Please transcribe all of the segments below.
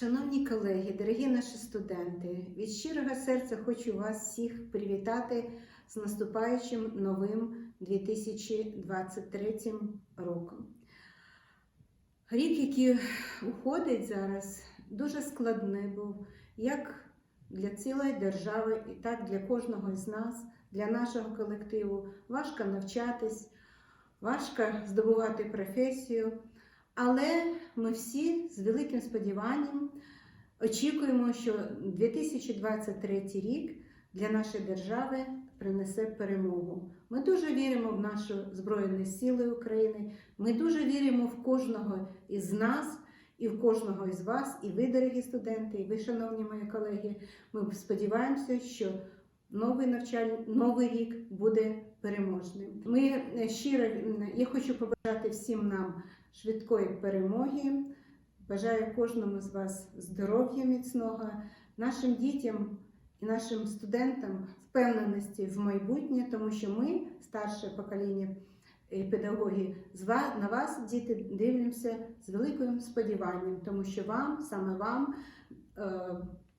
Шановні колеги, дорогі наші студенти, від щирого серця хочу вас всіх привітати з наступаючим новим 2023 роком. Рік, який уходить зараз, дуже складний був як для цілої держави, і так для кожного з нас, для нашого колективу. Важко навчатись, важко здобувати професію. Але ми всі з великим сподіванням очікуємо, що 2023 рік для нашої держави принесе перемогу. Ми дуже віримо в нашу Збройні Сили України. Ми дуже віримо в кожного із нас і в кожного із вас, і ви, дорогі студенти, і ви, шановні мої колеги. Ми сподіваємося, що новий навчальний новий рік буде переможним. Ми е, щиро я хочу побажати всім нам швидкої перемоги. Бажаю кожному з вас здоров'я міцного, нашим дітям і нашим студентам впевненості в майбутнє, тому що ми, старше покоління і педагоги, з на вас, діти, дивимося з великим сподіванням, тому що вам, саме вам, е,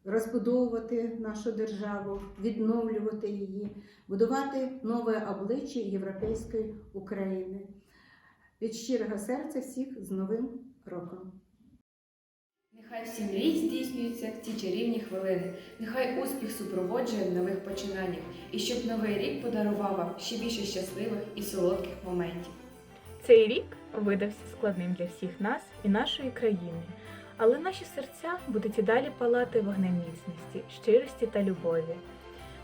розбудовувати нашу державу, відновлювати її, будувати нове обличчя Європейської України. Від щирого серця всіх з Новим роком! Нехай всі мрії здійснюються в ці чарівні хвилини. Нехай успіх супроводжує в нових починаннях, і щоб новий рік подарував вам ще більше щасливих і солодких моментів. Цей рік видався складним для всіх нас і нашої країни, але наші серця будуть і далі палати вогнем міцності, щирості та любові.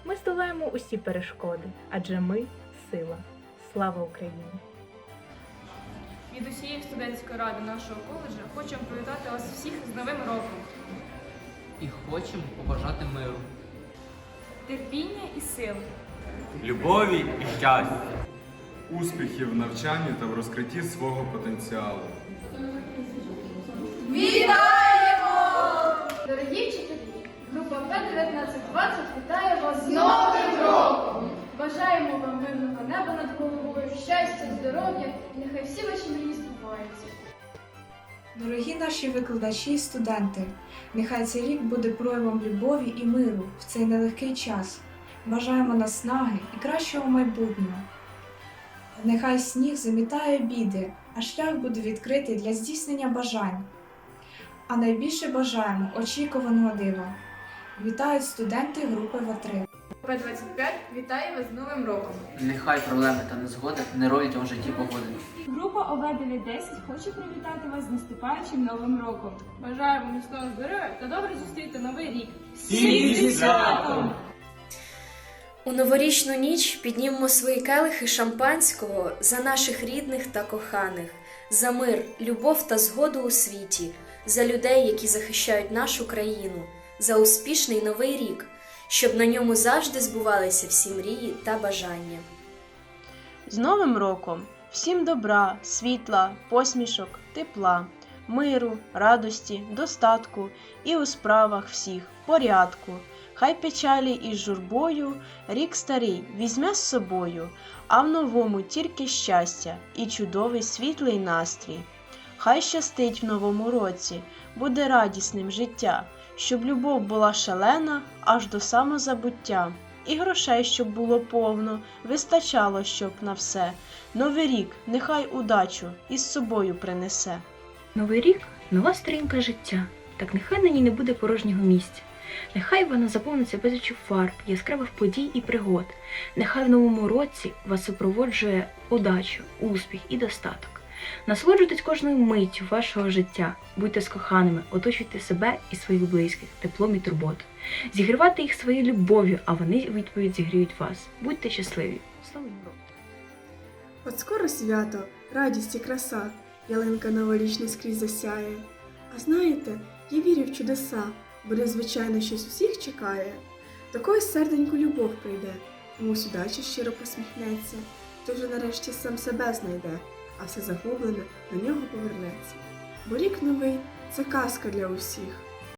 Ми здолаємо усі перешкоди, адже ми сила. Слава Україні! Від усієї студентської ради нашого коледжу хочемо привітати вас всіх з Новим роком. і хочемо побажати миру. Терпіння і сил. любові і щастя. успіхів в навчанні та в розкритті свого потенціалу. Дорогі вчителі, група П-1920 вітає вас з Новим роком! Бажаємо вам мирного неба над головою, щастя, здоров'я і нехай всі ваші мрії збуваються. Дорогі наші викладачі і студенти, нехай цей рік буде проявом любові і миру в цей нелегкий час. Бажаємо наснаги і кращого майбутнього. Нехай сніг замітає біди, а шлях буде відкритий для здійснення бажань. А найбільше бажаємо очікуваного дива. Вітають студенти групи В3. П-25 вітає вас з Новим роком. Нехай проблеми та незгоди не ролять у житті погоди. Група ОВ 10 хоче привітати вас з наступаючим новим роком. Бажаємо міцного здоров'я та добре зустріти новий рік. Всі зі святом! У новорічну ніч піднімемо свої келихи шампанського за наших рідних та коханих, за мир, любов та згоду у світі, за людей, які захищають нашу країну, за успішний новий рік, щоб на ньому завжди збувалися всі мрії та бажання. З Новим роком! Всім добра, світла, посмішок, тепла, миру, радості, достатку і у справах всіх порядку. Хай печалі із журбою рік старий візьме з собою, а в новому тільки щастя і чудовий світлий настрій. Хай щастить в новому році, буде радісним життя, щоб любов була шалена аж до самозабуття. І грошей, щоб було повно, вистачало, щоб на все. Новий рік нехай удачу із собою принесе. Новий рік нова сторінка життя, так нехай на ній не буде порожнього місця. Нехай вона заповниться безліччю фарб, яскравих подій і пригод. Нехай в новому році вас супроводжує удача, успіх і достаток. Насолоджуйтесь кожною миттю вашого життя, будьте з коханими, оточуйте себе і своїх близьких теплом і турботою. Зігрівайте їх своєю любов'ю, а вони відповідь зігріють вас. Будьте щасливі! Новим роком! От скоро свято, радість і краса, ялинка новорічна скрізь засяє. А знаєте, я вірю в чудеса, бо незвичайно щось усіх чекає. До когось серденьку любов прийде, комусь удача щиро посміхнеться, то вже нарешті сам себе знайде, а все загублене до нього повернеться. Бо рік новий це казка для усіх.